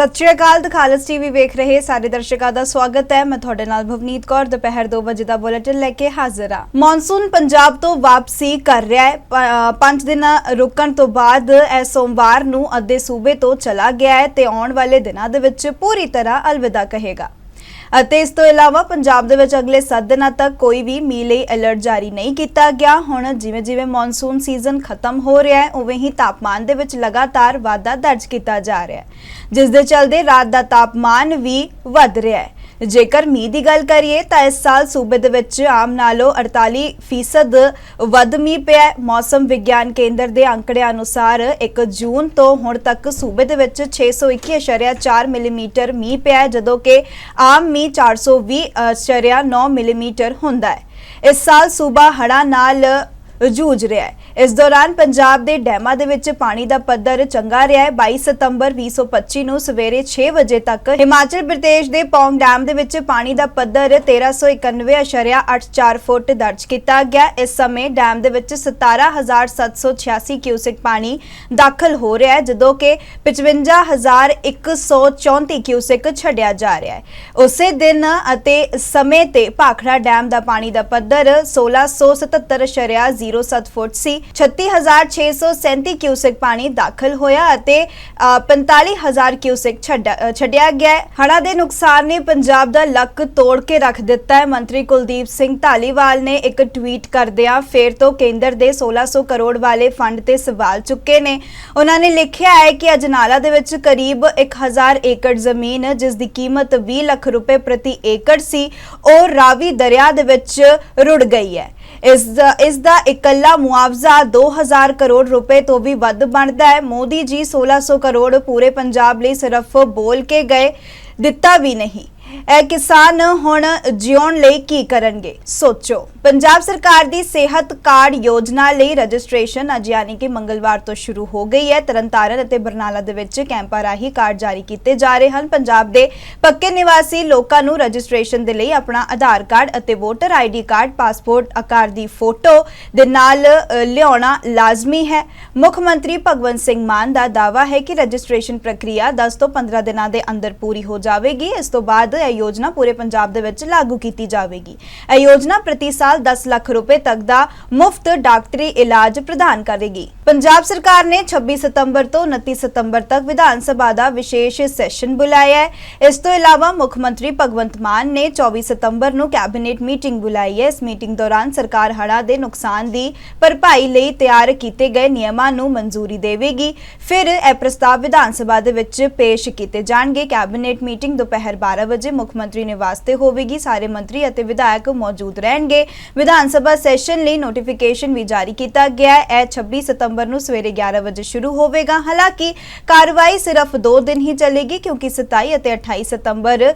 ਸਤਿ ਸ਼੍ਰੀ ਅਕਾਲ ਦਖਾਲਸ ਟੀਵੀ ਵੇਖ ਰਹੇ ਸਾਰੇ ਦਰਸ਼ਕਾਂ ਦਾ ਸਵਾਗਤ ਹੈ। ਮੈਂ ਤੁਹਾਡੇ ਨਾਲ ਭਵਨੀਤ ਕੌਰ, ਦੁਪਹਿਰ 2 ਵਜੇ ਦਾ ਬੁਲੇਟਿਨ ਲੈ ਕੇ ਹਾਜ਼ਰ ਹਾਂ। ਮੌਨਸੂਨ ਪੰਜਾਬ ਤੋਂ ਵਾਪਸੀ ਕਰ ਰਿਹਾ ਹੈ। ਪ- ਪੰਜ ਦਿਨ ਰੁਕਣ ਤੋਂ ਬਾਅਦ ਇਹ ਸੋਮਵਾਰ ਨੂੰ ਅੱਧੇ ਸੂਬੇ ਤੋਂ ਚਲਾ ਗਿਆ ਹੈ ਤੇ ਆਉਣ ਵਾਲੇ ਦਿਨਾਂ ਦੇ ਵਿੱਚ ਪੂਰੀ ਤਰ੍ਹਾਂ ਅਲਵਿਦਾ ਕਹੇਗਾ। ਅਤੇ ਇਸ ਤੋਂ ਇਲਾਵਾ ਪੰਜਾਬ ਦੇ ਵਿੱਚ ਅਗਲੇ 7 ਦਿਨਾਂ ਤੱਕ ਕੋਈ ਵੀ ਮੀਂਹ ਲਈ ਅਲਰਟ ਜਾਰੀ ਨਹੀਂ ਕੀਤਾ ਗਿਆ। ਹੁਣ ਜਿਵੇਂ ਜਿਵੇਂ ਮੌਨਸੂਨ ਸੀਜ਼ਨ ਖਤਮ ਹੋ ਰਿਹਾ ਹੈ, ਉਵੇਂ ਹੀ ਤਾਪਮਾਨ ਦੇ ਵਿੱਚ ਲਗਾਤਾਰ ਵਾਧਾ ਦਰਜ ਕੀਤਾ ਜਾ ਰਿਹਾ ਹੈ। ਜਿਸ ਦੇ ਚੱਲਦੇ ਰਾਤ ਦਾ ਤਾਪਮਾਨ ਵੀ ਵੱਧ ਰਿਹਾ ਹੈ। ਜੇਕਰ ਮੀਂਹ ਦੀ ਗੱਲ ਕਰੀਏ ਤਾਂ ਇਸ ਸਾਲ ਸੂਬੇ ਦੇ ਵਿੱਚ ਆਮ ਨਾਲੋਂ 48% ਵੱਧ ਮੀਂਹ ਪਿਆ ਮੌਸਮ ਵਿਗਿਆਨ ਕੇਂਦਰ ਦੇ ਅੰਕੜਿਆਂ ਅਨੁਸਾਰ 1 ਜੂਨ ਤੋਂ ਹੁਣ ਤੱਕ ਸੂਬੇ ਦੇ ਵਿੱਚ 621.4 ਮਿਲੀਮੀਟਰ ਮੀਂਹ ਪਿਆ ਜਦੋਂ ਕਿ ਆਮ ਮੀਂਹ 420.9 ਮਿਲੀਮੀਟਰ ਹੁੰਦਾ ਹੈ। ਇਸ ਸਾਲ ਸੂਬਾ ਹੜ੍ਹਾਂ ਨਾਲ ਜੂਝ ਰਿਹਾ ਹੈ। ਇਸ ਦੌਰਾਨ ਪੰਜਾਬ ਦੇ ਡੈਮਾਂ ਦੇ ਵਿੱਚ ਪਾਣੀ ਦਾ ਪੱਧਰ ਚੰਗਾ ਰਿਹਾ ਹੈ। 22 ਸਤੰਬਰ 2025 ਨੂੰ ਸਵੇਰੇ 6 ਵਜੇ ਤੱਕ ਹਿਮਾਚਲ ਪ੍ਰਦੇਸ਼ ਦੇ ਪੌਂਗ ਡੈਮ ਦੇ ਵਿੱਚ ਪਾਣੀ ਦਾ ਪੱਧਰ 1391.84 ਫੁੱਟ ਦਰਜ ਕੀਤਾ ਗਿਆ। ਇਸ ਸਮੇਂ ਡੈਮ ਦੇ ਵਿੱਚ 17786 ਕਿਊਸਿਕ ਪਾਣੀ ਦਾਖਲ ਹੋ ਰਿਹਾ ਹੈ, ਜਦੋਂ ਕਿ 55134 ਕਿਊਸਿਕ ਛੱਡਿਆ ਜਾ ਰਿਹਾ ਹੈ। ਉਸੇ ਦਿਨ ਅਤੇ ਸਮੇਂ ਤੇ ਭਾਖੜਾ ਡੈਮ ਦਾ ਪਾਣੀ ਦਾ ਪੱਧਰ 1677.07 ਫੁੱਟ ਸੀ। 36637 ਕਿਊਸਿਕ ਪਾਣੀ ਦਾਖਲ ਹੋਇਆ ਅਤੇ 45000 ਕਿਊਸਿਕ ਛੱਡਿਆ ਗਿਆ ਹੈ। ਦੇ ਨੁਕਸਾਨ ਨੇ ਪੰਜਾਬ ਦਾ ਲੱਕ ਤੋੜ ਕੇ ਰੱਖ ਦਿੱਤਾ ਹੈ। ਮੰਤਰੀ ਕੁਲਦੀਪ ਸਿੰਘ ਢਾਲੀਵਾਲ ਨੇ ਇੱਕ ਟਵੀਟ ਕਰਦਿਆਂ ਫੇਰ ਤੋਂ ਕੇਂਦਰ ਦੇ 1600 ਕਰੋੜ ਵਾਲੇ ਫੰਡ ਤੇ ਸਵਾਲ ਚੁੱਕੇ ਨੇ। ਉਹਨਾਂ ਨੇ ਲਿਖਿਆ ਹੈ ਕਿ ਅਜਨਾਲਾ ਦੇ ਵਿੱਚ ਕਰੀਬ 1000 ਏਕੜ ਜ਼ਮੀਨ, ਜਿਸ ਦੀ ਕੀਮਤ 20 ਲੱਖ ਰੁਪਏ ਪ੍ਰਤੀ ਏਕੜ ਸੀ, ਉਹ ਰਾਵੀ ਦਰਿਆ ਦੇ ਵਿੱਚ ਰੁੜ ਗਈ ਹੈ। ਇਸ ਦਾ ਇਸ ਦਾ ਇਕੱਲਾ ਮੁਆਵਜ਼ਾ 2000 ਕਰੋੜ ਰੁਪਏ ਤੋਂ ਵੀ ਵੱਧ ਬਣਦਾ ਹੈ। ਮੋਦੀ ਜੀ 1600 ਕਰੋੜ ਪੂਰੇ ਪੰਜਾਬ ਲਈ ਸਿਰਫ ਬੋਲ ਕੇ ਗਏ, ਦਿੱਤਾ ਵੀ ਨਹੀਂ। ਇਹ ਕਿਸਾਨ ਹੁਣ ਜਿਉਣ ਲਈ ਕੀ ਕਰਨਗੇ? ਸੋਚੋ। ਪੰਜਾਬ ਸਰਕਾਰ ਦੀ ਸਿਹਤ ਕਾਰਡ ਯੋਜਨਾ ਲਈ ਰਜਿਸਟ੍ਰੇਸ਼ਨ ਅੱਜ ਯਾਨੀ ਕਿ ਮੰਗਲਵਾਰ ਤੋਂ ਸ਼ੁਰੂ ਹੋ ਗਈ ਹੈ। ਤਰਨਤਾਰਨ ਅਤੇ ਬਰਨਾਲਾ ਦੇ ਵਿੱਚ ਕੈਂਪਾਂ ਰਾਹੀਂ ਕਾਰਡ ਜਾਰੀ ਕੀਤੇ ਜਾ ਰਹੇ ਹਨ। ਪੰਜਾਬ ਦੇ ਪੱਕੇ ਨਿਵਾਸੀ ਲੋਕਾਂ ਨੂੰ ਰਜਿਸਟ੍ਰੇਸ਼ਨ ਦੇ ਲਈ ਆਪਣਾ ਆਧਾਰ ਕਾਰਡ ਅਤੇ ਵੋਟਰ ਆਈਡੀ ਕਾਰਡ, ਪਾਸਪੋਰਟ ਆਕਾਰ ਦੀ ਫੋਟੋ ਦੇ ਨਾਲ ਲਿਆਉਣਾ ਲਾਜ਼ਮੀ ਹੈ। ਮੁੱਖ ਮੰਤਰੀ ਭਗਵੰਤ ਸਿੰਘ ਮਾਨ ਦਾ ਦਾਅਵਾ ਹੈ ਕਿ ਰਜਿਸਟ੍ਰੇਸ਼ਨ ਪ੍ਰਕਿਰਿਆ 10 ਤੋਂ 15 ਦਿਨਾਂ ਦੇ ਅੰਦਰ ਪੂਰੀ ਹੋ ਜਾਵੇਗੀ। ਇਸ ਤੋਂ ਬਾਅਦ ਇਹ ਯੋਜਨਾ ਪੂਰੇ ਪੰਜਾਬ ਦੇ ਵਿੱਚ ਲਾਗੂ ਕੀਤੀ ਜਾਵੇਗੀ। ਇਹ ਯੋਜਨਾ ਪ੍ਰਤੀ ਸਾਲ 10 ਲੱਖ ਰੁਪਏ ਤੱਕ ਦਾ ਮੁਫਤ ਡਾਕਟਰੀ ਇਲਾਜ ਪ੍ਰਦਾਨ ਕਰੇਗੀ। ਪੰਜਾਬ ਸਰਕਾਰ ਨੇ 26 ਸਤੰਬਰ ਤੋਂ 29 ਸਤੰਬਰ ਤੱਕ ਵਿਧਾਨ ਸਭਾ ਦਾ ਵਿਸ਼ੇਸ਼ ਸੈਸ਼ਨ ਬੁਲਾਇਆ ਹੈ। ਇਸ ਤੋਂ ਇਲਾਵਾ ਮੁੱਖ ਮੰਤਰੀ ਭਗਵੰਤ ਮਾਨ ਨੇ 24 ਸਤੰਬਰ ਨੂੰ ਕੈਬਨਿਟ ਮੀਟਿੰਗ ਬੁਲਾਈ ਹੈ। ਇਸ ਮੀਟਿੰਗ ਦੌਰਾਨ ਸਰਕਾਰ ਹੜ੍ਹਾਂ ਦੇ ਨੁਕਸਾਨ ਦੀ ਭਰਪਾਈ ਲਈ ਤਿਆਰ ਕੀਤੇ ਗਏ ਨਿਯਮਾਂ ਨੂੰ ਮਨਜ਼ੂਰੀ ਦੇਵੇਗੀ। ਫਿਰ ਇਹ ਪ੍ਰਸਤਾਵ ਵਿਧਾਨ ਸਭਾ ਦੇ ਵਿੱਚ ਪੇਸ਼ ਕੀਤੇ ਜਾਣਗੇ। ਕੈਬਨਿਟ ਮੀਟਿੰਗ ਦੁਪਹਿਰ 12 ਵਜੇ ਮੁੱਖ ਮੰਤਰੀ ਨਿਵਾਸ ਤੇ ਹੋਵੇਗੀ। ਸਾਰੇ ਮੰਤਰੀ ਅਤੇ ਵਿਧਾਇਕ ਮੌਜੂਦ ਰਹਿਣਗੇ। ਵਿਧਾਨ ਸਭਾ ਸੈਸ਼ਨ ਲਈ ਨੋਟੀਫਿਕੇਸ਼ਨ ਵੀ ਜਾਰੀ ਕੀਤਾ ਗਿਆ ਹੈ। ਇਹ 26 ਸਤੰਬਰ ਨੂੰ ਸਵੇਰੇ 11 ਵਜੇ ਸ਼ੁਰੂ ਹੋਵੇਗਾ। ਹਾਲਾਂਕਿ ਕਾਰਵਾਈ ਸਿਰਫ 2 ਦਿਨ ਹੀ ਚੱਲੇਗੀ, ਕਿਉਂਕਿ 27 ਅਤੇ 28 ਸਤੰਬਰ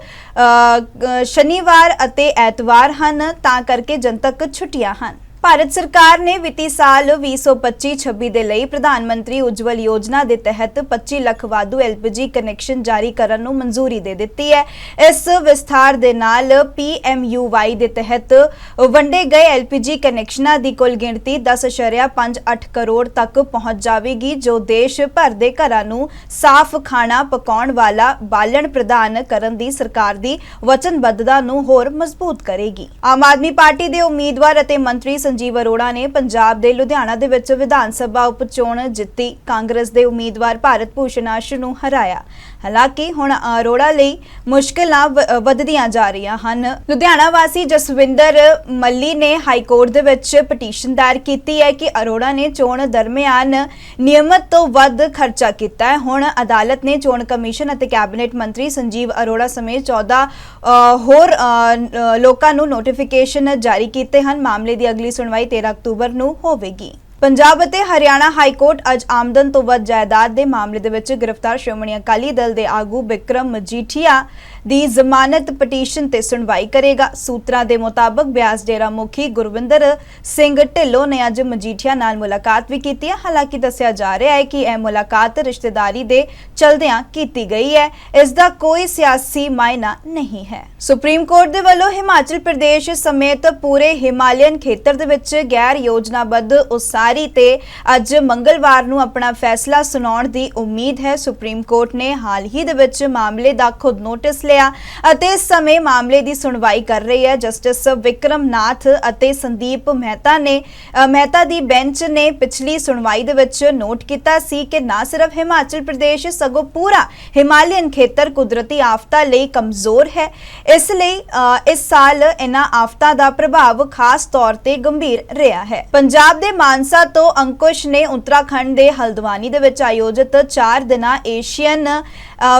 ਸ਼ਨੀਵਾਰ ਅਤੇ ਐਤਵਾਰ ਹਨ, ਤਾਂ ਕਰਕੇ ਜਨਤਕ ਛੁੱਟੀਆਂ ਹਨ। ਭਾਰਤ ਸਰਕਾਰ ਨੇ ਵਿੱਤੀ ਸਾਲ 2025-26 ਦੇ ਲਈ ਪ੍ਰਧਾਨ ਮੰਤਰੀ ਉਜਵਲ ਯੋਜਨਾ ਦੇ ਤਹਿਤ 25 ਲੱਖ ਵਾਧੂ ਐਲਪੀਜੀ ਕਨੈਕਸ਼ਨ ਜਾਰੀ ਕਰਨ ਨੂੰ ਮਨਜ਼ੂਰੀ ਦੇ ਦਿੱਤੀ ਹੈ। ਇਸ ਵਿਸਥਾਰ ਦੇ ਨਾਲ ਪੀਐਮਯੂਵਾਈ ਦੇ ਤਹਿਤ ਵੰਡੇ ਗਏ ਐਲਪੀਜੀ ਕਨੈਕਸ਼ਨਾਂ ਦੀ ਕੁੱਲ ਗਿਣਤੀ 10.58 ਕਰੋੜ ਤੱਕ ਪਹੁੰਚ ਜਾਵੇਗੀ, ਜੋ ਦੇਸ਼ ਭਰ ਦੇ ਘਰਾਂ ਨੂੰ ਸਾਫ਼ ਖਾਣਾ ਪਕਾਉਣ ਵਾਲਾ ਬਾਲਣ ਪ੍ਰਦਾਨ ਕਰਨ ਦੀ ਸਰਕਾਰ ਦੀ ਵਚਨਬੱਧਤਾ ਨੂੰ ਹੋਰ ਮਜ਼ਬੂਤ ਕਰੇਗੀ। ਆਮ ਆਦਮੀ ਪਾਰਟੀ ਦੇ ਉਮੀਦਵਾਰ ਅਤੇ ਮੰਤਰੀ ਸੰਜੀਵ ਅਰੋੜਾ ਨੇ ਪੰਜਾਬ ਦੇ ਲੁਧਿਆਣਾ ਦੇ ਵਿੱਚ ਵਿਧਾਨ ਸਭਾ ਉਪਚੋਣ ਜਿੱਤੀ। ਕਾਂਗਰਸ ਦੇ ਉਮੀਦਵਾਰ ਭਾਰਤ ਭੂਸ਼ਣ ਆਸ਼ੂ ਨੂੰ ਹਰਾਇਆ। ਹਾਲਾਂਕਿ ਹੁਣ ਅਰੋੜਾ ਲਈ ਮੁਸ਼ਕਲਾਂ ਵ- ਜਾ ਰਹੀਆਂ ਹਨ। ਲੁਧਿਆਣਾ ਵਾਸੀ ਜਸਵਿੰਦਰ ਮੱਲੀ ਨੇ ਹਾਈ ਕੋਰਟ ਦੇ ਵਿੱਚ ਪਟੀਸ਼ਨ ਦਾਇਰ ਕੀਤੀ ਹੈ ਕਿ ਅਰੋੜਾ ਨੇ ਚੋਣ ਦਰਮਿਆਨ ਨਿਯਮਤ ਤੋਂ ਵੱਧ ਖਰਚਾ ਕੀਤਾ ਹੈ। ਹੁਣ ਅਦਾਲਤ ਨੇ ਚੋਣ ਕਮਿਸ਼ਨ ਅਤੇ ਕੈਬਨਿਟ ਮੰਤਰੀ ਸੰਜੀਵ ਅਰੋੜਾ ਸਮੇਤ 14 ਅ, ਹੋਰ ਲੋਕਾਂ ਨੂੰ ਨੋਟੀਫਿਕੇਸ਼ਨ ਜਾਰੀ ਕੀਤੇ ਹਨ। ਮਾਮਲੇ ਦੀ ਅਗਲੀ ਸੁਣਵਾਈ 13 ਅਕਤੂਬਰ ਨੂੰ ਹੋਵੇਗੀ। ਪੰਜਾਬ ਅਤੇ ਹਰਿਆਣਾ ਹਾਈ ਕੋਰਟ ਅੱਜ ਆਮਦਨ ਤੋਂ ਵੱਧ ਜਾਇਦਾਦ ਦੇ ਮਾਮਲੇ ਦੇ ਵਿੱਚ ਗ੍ਰਿਫਤਾਰ ਸ਼੍ਰੋਮਣੀ ਅਕਾਲੀ ਦਲ ਦੇ ਆਗੂ ਵਿਕਰਮ ਮਜੀਠੀਆ ਦੀ ਜ਼ਮਾਨਤ ਪਟੀਸ਼ਨ ਤੇ ਸੁਣਵਾਈ ਕਰੇਗਾ। ਸੂਤਰਾਂ ਦੇ ਮੁਤਾਬਕ ਬਿਆਸ ਡੇਰਾ ਮੁਖੀ ਗੁਰਵਿੰਦਰ ਸਿੰਘ ਢਿੱਲੋਂ ਨੇ ਅੱਜ ਮਜੀਠੀਆ ਨਾਲ ਮੁਲਾਕਾਤ ਵੀ ਕੀਤੀ ਹੈ। ਹਾਲਾਂਕਿ ਦੱਸਿਆ ਜਾ ਰਿਹਾ ਹੈ ਕਿ ਇਹ ਮੁਲਾਕਾਤ ਰਿਸ਼ਤੇਦਾਰੀ ਦੇ ਚਲਦਿਆਂ ਕੀਤੀ ਗਈ ਹੈ। ਇਸ ਦਾ ਕੋਈ ਸਿਆਸੀ ਮਾਇਨਾ ਨਹੀਂ ਹੈ। ਸੁਪਰੀਮ ਕੋਰਟ ਦੇ ਵੱਲੋਂ ਹਿਮਾਚਲ ਪ੍ਰਦੇਸ਼ ਸਮੇਤ ਪੂਰੇ ਹਿਮਾਲਯਨ ਖੇਤਰ ਦੇ ਵਿੱਚ ਗੈਰ ਯੋਜਨਾਬੱਧ ਉਸਾਰੀ ਜਾਰੀ ਤੇ ਅੱਜ ਮੰਗਲਵਾਰ ਨੂੰ ਆਪਣਾ ਫੈਸਲਾ ਸੁਣਾਉਣ ਦੀ ਉਮੀਦ ਹੈ। ਸੁਪਰੀਮ ਕੋਰਟ ਨੇ ਹਾਲ ਹੀ ਦੇ ਵਿੱਚ ਮਾਮਲੇ ਦਾ ਖੁਦ ਨੋਟਿਸ ਲਿਆ ਅਤੇ ਇਸ ਸਮੇਂ ਮਾਮਲੇ ਦੀ ਸੁਣਵਾਈ ਕਰ ਰਹੀ ਹੈ। ਜਸਟਿਸ ਵਿਕਰਮ ਅਤੇ ਸੰਦੀਪ ਮਹਿਤਾ ਨੇ ਮਹਿਤਾ ਦੀ ਬੈਂਚ ਨੇ ਪਿਛਲੀ ਸੁਣਵਾਈ ਦੇ ਵਿੱਚ ਨੋਟ ਕੀਤਾ ਸੀ ਕਿ ਨਾ ਸਿਰਫ ਹਿਮਾਚਲ ਪ੍ਰਦੇਸ਼ ਸਗੋਂ ਪੂਰਾ ਹਿਮਾਲੀਅਨ ਖੇਤਰ ਕੁਦਰਤੀ ਆਫਤਾਂ ਲਈ ਕਮਜ਼ੋਰ ਹੈ। ਇਸ ਲਈ ਅ, ਇਸ ਸਾਲ ਇਹਨਾਂ ਆਫਤਾਂ ਦਾ ਪ੍ਰਭਾਵ ਖਾਸ ਤੌਰ ਤੇ ਗੰਭੀਰ ਰਿਹਾ ਹੈ। ਪੰਜਾਬ ਦੇ ਮਾਨਸਾ ਤੋਂ ਅੰਕੁਸ਼ ਨੇ ਉੱਤਰਾਖੰਡ ਦੇ ਹਲਦਵਾਨੀ ਦੇ ਵਿੱਚ ਆਯੋਜਿਤ 4 ਦਿਨਾਂ Asian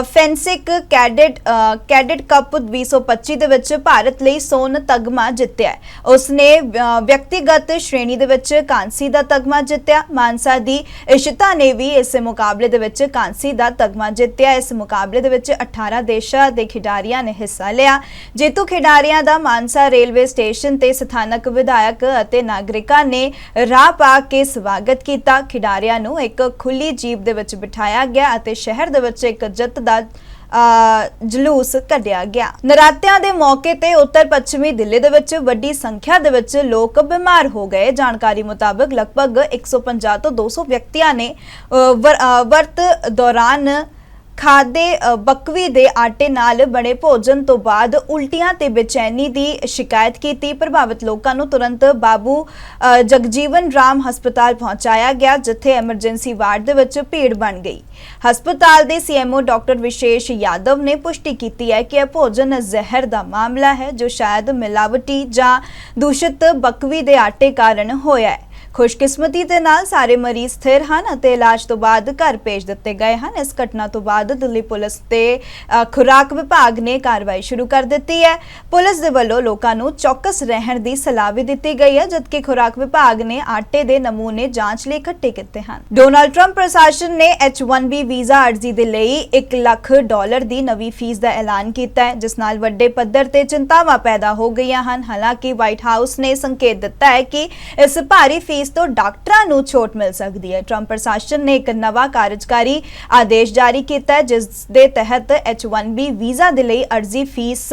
fencing cadet uh, cadet cup 2025 ਦੇ ਵਿੱਚ ਭਾਰਤ ਲਈ ਸੋਨ ਤਗਮਾ ਜਿੱਤਿਆ ਹੈ। ਉਸਨੇ ਵਿਅਕਤੀਗਤ ਸ਼੍ਰੇਣੀ ਦੇ ਵਿੱਚ ਕਾਂਸੀ ਦਾ ਤਗਮਾ ਜਿੱਤਿਆ। ਮਾਨਸਾ ਦੀ ਇਸ਼ਿਤਾ ਨੇ ਵੀ ਇਸ ਮੁਕਾਬਲੇ ਦੇ ਵਿੱਚ ਕਾਂਸੀ ਦਾ ਤਗਮਾ ਜਿੱਤਿਆ। ਇਸ ਮੁਕਾਬਲੇ ਦੇ ਵਿੱਚ 18 ਦੇਸ਼ਾਂ ਦੇ ਖਿਡਾਰੀਆਂ ਨੇ ਹਿੱਸਾ ਲਿਆ। ਜੇਤੂ ਖਿਡਾਰੀਆਂ ਦਾ ਮਾਨਸਾ ਰੇਲਵੇ ਸਟੇਸ਼ਨ ਤੇ ਸਥਾਨਕ ਵਿਧਾਇਕ ਅਤੇ ਨਾਗਰਿਕਾਂ ਨੇ ਰਾਹ ਪਾ ਕੇ ਸਵਾਗਤ ਕੀਤਾ। ਖਿਡਾਰੀਆਂ ਨੂੰ ਇੱਕ ਖੁੱਲੀ ਜੀਪ ਦੇ ਵਿੱਚ ਬਿਠਾਇਆ ਗਿਆ ਅਤੇ ਸ਼ਹਿਰ ਦੇ ਵਿੱਚ ਇੱਕ ਜਿੱਤ ਦਾ ਅ, ਜਲੂਸ ਕੱਢਿਆ ਗਿਆ। ਨਰਾਤਿਆਂ ਦੇ ਮੌਕੇ ਤੇ ਉੱਤਰ ਪੱਛਮੀ ਦਿੱਲੀ ਦੇ ਵਿੱਚ ਵੱਡੀ ਸੰਖਿਆ ਦੇ ਵਿੱਚ ਲੋਕ ਬਿਮਾਰ ਹੋ ਗਏ। ਜਾਣਕਾਰੀ ਮੁਤਾਬਕ ਲਗਭਗ 150 ਤੋਂ 200 ਵਿਅਕਤੀਆਂ ਨੇ ਅ, ਵਰਤ ਦੌਰਾਨ ਖਾਦੇ ਅ, ਬਕਵੀ ਦੇ ਆਟੇ ਨਾਲ ਬਣੇ ਭੋਜਨ ਤੋਂ ਬਾਅਦ ਉਲਟੀਆਂ ਤੇ ਬੇਚੈਨੀ ਦੀ ਸ਼ਿਕਾਇਤ ਕੀਤੀ। ਪ੍ਰਭਾਵਿਤ ਲੋਕਾਂ ਨੂੰ ਤੁਰੰਤ ਬਾਬੂ ਅ, ਜਗਜੀਵਨ ਰਾਮ ਹਸਪਤਾਲ ਪਹੁੰਚਾਇਆ ਗਿਆ ਜਿੱਥੇ ਐਮਰਜੈਂਸੀ ਵਾਰਡ ਦੇ ਵਿੱਚ ਭੀੜ ਬਣ ਗਈ। ਹਸਪਤਾਲ ਦੇ ਸੀਐਮਓ ਡਾਕਟਰ ਵਿਸ਼ੇਸ਼ ਯਾਦਵ ਨੇ ਪੁਸ਼ਟੀ ਕੀਤੀ ਹੈ ਕਿ ਇਹ ਭੋਜਨ ਜ਼ਹਿਰ ਦਾ ਮਾਮਲਾ ਹੈ ਜੋ ਸ਼ਾਇਦ ਮਿਲਾਵਟੀ ਜਾਂ ਦੂਸ਼ਿਤ ਬਕਵੀ ਦੇ ਆਟੇ ਕਾਰਨ ਹੋਇਆ ਹੈ। ਖੁਸ਼ਕਿਸਮਤੀ ਦੇ ਨਾਲ ਸਾਰੇ ਮਰੀਜ਼ ਸਥਿਰ ਹਨ ਅਤੇ ਇਲਾਜ ਤੋਂ ਬਾਅਦ ਘਰ ਭੇਜ ਦਿੱਤੇ ਗਏ ਹਨ। ਇਸ ਘਟਨਾ ਤੋਂ ਬਾਅਦ ਦਿੱਲੀ ਪੁਲਿਸ ਤੇ ਅ, ਖੁਰਾਕ ਵਿਭਾਗ ਨੇ ਕਾਰਵਾਈ ਸ਼ੁਰੂ ਕਰ ਦਿੱਤੀ ਹੈ। ਪੁਲਿਸ ਦੇ ਵੱਲੋਂ ਲੋਕਾਂ ਨੂੰ ਚੌਕਸ ਰਹਿਣ ਦੀ ਸਲਾਹ ਵੀ ਦਿੱਤੀ ਗਈ ਹੈ ਜਦਕਿ ਖੁਰਾਕ ਵਿਭਾਗ ਨੇ ਆਟੇ ਦੇ ਨਮੂਨੇ ਜਾਂਚ ਲਈ ਇਕੱਠੇ ਕੀਤੇ ਹਨ। ਡੋਨਾਲਡ ਟਰੰਪ ਪ੍ਰਸ਼ਾਸਨ ਨੇ H1B ਵੀਜ਼ਾ ਅਰਜ਼ੀ ਦੇ ਲਈ 1 ਲੱਖ ਡਾਲਰ ਦੀ ਨਵੀਂ ਫੀਸ ਦਾ ਐਲਾਨ ਕੀਤਾ ਹੈ ਜਿਸ ਨਾਲ ਵੱਡੇ ਪੱਧਰ ਤੇ ਚਿੰਤਾਵਾਂ ਪੈਦਾ ਹੋ ਗਈਆਂ ਹਨ। ਹਾਲਾਂਕਿ ਵਾਈਟ ਹਾਊਸ ਨੇ ਸੰਕੇਤ ਦਿੱਤਾ ਹੈ ਕਿ ਇਸ ਭਾਰੀ ਫੀਸ ਤੋਂ ਡਾਕਟਰਾਂ ਨੂੰ ਛੋਟ ਮਿਲ ਸਕਦੀ ਹੈ। ਟਰੰਪ ਪ੍ਰਸ਼ਾਸਨ ਨੇ ਇੱਕ ਨਵਾਂ ਕਾਰਜਕਾਰੀ ਆਦੇਸ਼ ਜਾਰੀ ਕੀਤਾ ਹੈ, ਜਿਸ ਦੇ ਤਹਿਤ H1B ਵੀਜ਼ਾ ਦੇ ਲਈ ਅਰਜ਼ੀ ਫੀਸ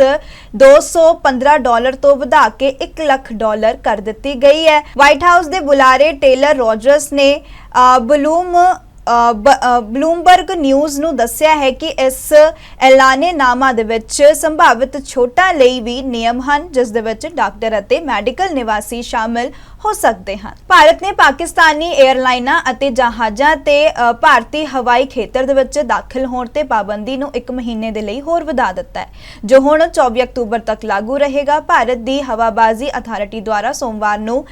215 ਡਾਲਰ ਤੋਂ ਵਧਾ ਕੇ 1 ਲੱਖ ਡਾਲਰ ਕਰ ਦਿੱਤੀ ਗਈ ਹੈ। ਵਾਈਟ ਹਾਊਸ ਦੇ ਬੁਲਾਰੇ ਟੇਲਰ ਰੋਜਰਸ ਨੇ ਬਲੂਮ ਬਲੂਮਬਰਗ ਨਿਊਜ਼ ਨੂੰ ਦੱਸਿਆ ਹੈ ਕਿ ਇਸ ਐਲਾਨੇਨਾਮਾ ਦੇ ਵਿੱਚ ਸੰਭਾਵਿਤ ਛੋਟਾਂ ਲਈ ਵੀ ਨਿਯਮ ਹਨ, ਜਿਸ ਦੇ ਵਿੱਚ ਡਾਕਟਰ ਅਤੇ ਮੈਡੀਕਲ ਨਿਵਾਸੀ ਸ਼ਾਮਿਲ ਹੋ ਸਕਦੇ ਹਨ। ਭਾਰਤ ਨੇ ਪਾਕਿਸਤਾਨੀ 에ਅਰਲਾਈਨਾਂ ਅਤੇ ਜਹਾਜ਼ਾਂ ਤੇ ਭਾਰਤੀ ਹਵਾਈ ਖੇਤਰ ਦੇ ਵਿੱਚ ਦਾਖਲ ਹੋਣ ਤੇ ਪਾਬੰਦੀ ਨੂੰ 1 ਮਹੀਨੇ ਦੇ ਲਈ ਹੋਰ ਵਧਾ ਦਿੱਤਾ ਹੈ, ਜੋ ਹੁਣ 24 ਅਕਤੂਬਰ ਤੱਕ ਲਾਗੂ ਰਹੇਗਾ। ਭਾਰਤ ਦੀ ਹਵਾਬਾਜ਼ੀ ਅਥਾਰਟੀ ਦੁਆਰਾ ਸੋਮਵਾਰ ਨੂੰ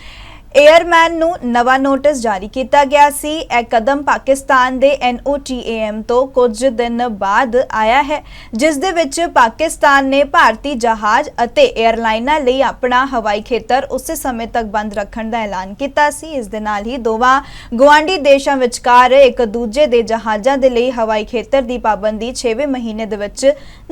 ਏਅਰਮੈਨ ਨੂੰ ਨਵਾਂ ਨੋਟਿਸ ਜਾਰੀ ਕੀਤਾ ਗਿਆ ਸੀ। ਇਹ ਕਦਮ ਪਾਕਿਸਤਾਨ ਦੇ NOTAM ਤੋਂ ਕੁਝ ਦਿਨ ਬਾਅਦ ਆਇਆ ਹੈ, ਜਿਸ ਦੇ ਵਿੱਚ ਪਾਕਿਸਤਾਨ ਨੇ ਭਾਰਤੀ ਜਹਾਜ਼ ਅਤੇ 에ਅਰਲਾਈਨਾਂ ਲਈ ਆਪਣਾ ਹਵਾਈ ਖੇਤਰ ਉਸੇ ਸਮੇਂ ਤੱਕ ਬੰਦ ਰੱਖਣ ਦਾ ਐਲਾਨ ਕੀਤਾ ਸੀ। ਇਸ ਦੇ ਨਾਲ ਹੀ ਦੋਵਾਂ ਗੁਆਂਢੀ ਦੇਸ਼ਾਂ ਵਿਚਕਾਰ ਇੱਕ ਦੂਜੇ ਦੇ ਜਹਾਜ਼ਾਂ ਦੇ ਲਈ ਹਵਾਈ ਖੇਤਰ ਦੀ ਪਾਬੰਦੀ 6ਵੇਂ ਮਹੀਨੇ ਦੇ ਵਿੱਚ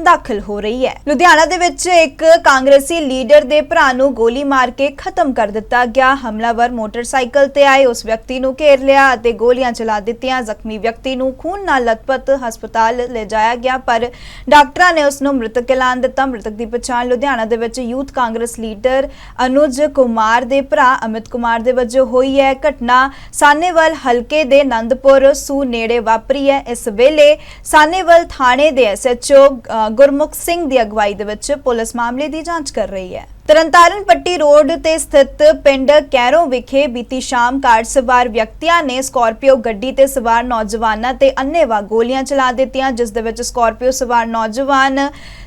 ਦਾਖਲ ਹੋ ਰਹੀ ਹੈ। ਲੁਧਿਆਣਾ ਦੇ ਵਿੱਚ ਇੱਕ ਕਾਂਗਰਸੀ ਲੀਡਰ ਦੇ ਭਰਾ ਨੂੰ ਗੋਲੀ ਮਾਰ ਕੇ ਖਤਮ ਕਰ ਦਿੱਤਾ ਗਿਆ। ਹਮਲਾ ਹਮਲਾਵਰ ਮੋਟਰਸਾਈਕਲ ਤੇ ਆਏ ਉਸ ਵਿਅਕਤੀ ਨੂੰ ਘੇਰ ਲਿਆ ਅਤੇ ਗੋਲੀਆਂ ਚਲਾ ਦਿੱਤੀਆਂ। ਜ਼ਖਮੀ ਵਿਅਕਤੀ ਨੂੰ ਖੂਨ ਨਾਲ ਲਤਪਤ ਹਸਪਤਾਲ ਲੈ ਗਿਆ, ਪਰ ਡਾਕਟਰਾਂ ਨੇ ਉਸ ਨੂੰ ਮ੍ਰਿਤਕ ਐਲਾਨ ਦਿੱਤਾ। ਮ੍ਰਿਤਕ ਦੀ ਪਛਾਣ ਲੁਧਿਆਣਾ ਦੇ ਵਿੱਚ ਯੂਥ ਕਾਂਗਰਸ ਲੀਡਰ ਅਨੁਜ ਕੁਮਾਰ ਦੇ ਭਰਾ ਅਮਿਤ ਕੁਮਾਰ ਦੇ ਵਜੋਂ ਹੋਈ ਹੈ। ਘਟਨਾ ਸਾਨੇਵਾਲ ਹਲਕੇ ਦੇ ਨੰਦਪੁਰ ਸੂ ਨੇੜੇ ਵਾਪਰੀ ਹੈ। ਇਸ ਵੇਲੇ ਸਾਨੇਵਾਲ ਥਾਣੇ ਦੇ ਐਸਐਚਓ ਗੁਰਮੁਖ ਸਿੰਘ ਦੀ ਅਗਵਾਈ ਦੇ ਵਿੱਚ ਪੁਲਿਸ ਮਾਮਲੇ ਦੀ ਜਾਂਚ ਕਰ ਰਹੀ ਹੈ। ਤਰਨਤਾਰਨ ਪੱਟੀ ਰੋਡ ਤੇ ਸਥਿਤ ਪਿੰਡ ਕੈਰੋ ਵਿਖੇ ਬੀਤੀ ਸ਼ਾਮ ਕਾਰ ਸਵਾਰ ਵਿਅਕਤੀਆਂ ਨੇ ਸਕਾਰਪੀਓ ਗੱਡੀ ਤੇ ਸਵਾਰ ਨੌਜਵਾਨਾਂ ਤੇ ਅੰਨ੍ਹੇਵਾਹ ਗੋਲੀਆਂ ਚਲਾ ਦਿੱਤੀਆਂ, ਜਿਸ ਦੇ ਵਿੱਚ ਸਕਾਰਪੀਓ ਸਵਾਰ ਨੌਜਵਾਨ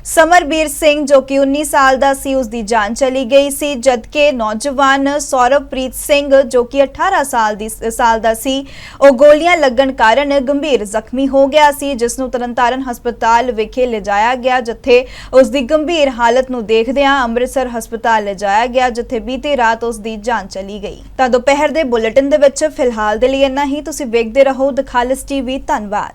ਸਮਰਬੀਰ ਸਿੰਘ ਜੋ ਕਿ 19 ਸਾਲ ਦਾ ਸੀ, ਉਸ ਦੀ ਜਾਨ ਚਲੀ ਗਈ ਸੀ, ਜਦਕਿ ਨੌਜਵਾਨ ਸੌਰਵਪ੍ਰੀਤ ਸਿੰਘ ਜੋ ਕਿ 18 ਸਾਲ ਦੀ ਸਾਲ ਦਾ ਸੀ, ਉਹ ਗੋਲੀਆਂ ਲੱਗਣ ਕਾਰਨ ਗੰਭੀਰ ਜ਼ਖਮੀ ਹੋ ਗਿਆ ਸੀ, ਜਿਸ ਨੂੰ ਤਰਨਤਾਰਨ ਹਸਪਤਾਲ ਵਿਖੇ ਲਿਜਾਇਆ ਗਿਆ, ਜਿੱਥੇ ਉਸ ਦੀ ਗੰਭੀਰ ਹਾਲਤ ਨੂੰ ਦੇਖਦਿਆਂ ਅੰਮ੍ਰਿਤਸਰ ਹਸਪਤਾਲ ਲਿਜਾਇਆ ਗਿਆ, ਜਿੱਥੇ ਬੀਤੀ ਰਾਤ ਉਸ ਦੀ ਜਾਨ ਚਲੀ ਗਈ। ਤਾਂ ਦੁਪਹਿਰ ਦੇ ਬੁਲੇਟਿਨ ਦੇ ਵਿੱਚ, ਫਿਲਹਾਲ ਦੇ ਲਈ ਇੰਨਾ ਹੀ। ਤੁਸੀਂ ਵੇਖਦੇ ਰਹੋ ਦ ਖਾਲਿਸ ਟੀਵੀ, ਧੰਨਵਾਦ।